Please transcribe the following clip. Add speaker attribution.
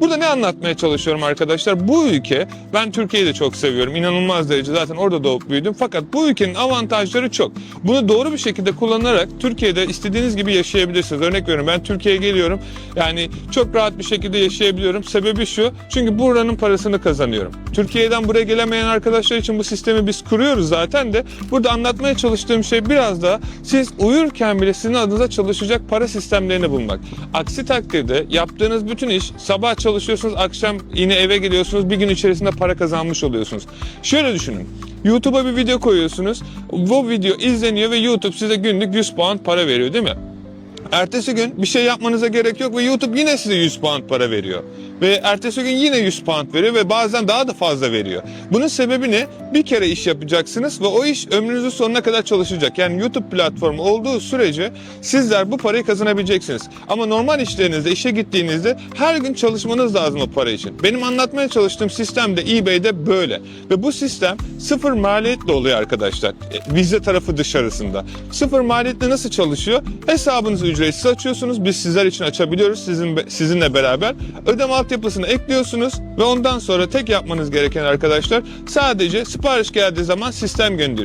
Speaker 1: Burada ne anlatmaya çalışıyorum arkadaşlar? Bu ülke, ben Türkiye'yi de çok seviyorum. İnanılmaz derece zaten orada doğup büyüdüm. Fakat bu ülkenin avantajları çok. Bunu doğru bir şekilde kullanarak Türkiye'de istediğiniz gibi yaşayabilirsiniz. Örnek veriyorum ben Türkiye'ye geliyorum. Yani çok rahat bir şekilde yaşayabiliyorum. Sebebi şu. Çünkü buranın parasını kazanıyorum. Türkiye'den buraya gelemeyen arkadaşlar için bu sistemi biz kuruyoruz zaten de. Burada anlatmaya çalıştığım şey biraz da siz uyurken bile sizin adınıza çalışacak para sistemlerini bulmak. Aksi takdirde yaptığınız bütün iş sabah çalışıyorsunuz, akşam yine eve geliyorsunuz, bir gün içerisinde para kazanmış oluyorsunuz. Şöyle düşünün. YouTube'a bir video koyuyorsunuz. Bu video izleniyor ve YouTube size günlük 100 pound para veriyor değil mi? Ertesi gün bir şey yapmanıza gerek yok ve YouTube yine size 100 pound para veriyor. Ve ertesi gün yine 100 pound veriyor ve bazen daha da fazla veriyor. Bunun sebebi ne? Bir kere iş yapacaksınız ve o iş ömrünüzün sonuna kadar çalışacak. Yani YouTube platformu olduğu sürece sizler bu parayı kazanabileceksiniz. Ama normal işlerinizde, işe gittiğinizde her gün çalışmanız lazım o para için. Benim anlatmaya çalıştığım sistem de eBay'de böyle. Ve bu sistem sıfır maliyetle oluyor arkadaşlar. E, Vize tarafı dışarısında. Sıfır maliyetle nasıl çalışıyor? Hesabınızı ücretsiz açıyorsunuz. Biz sizler için açabiliyoruz sizin sizinle beraber. Ödeme altyapısını ekliyorsunuz ve ondan sonra tek yapmanız gereken arkadaşlar sadece sipariş geldiği zaman sistem gönderiyor.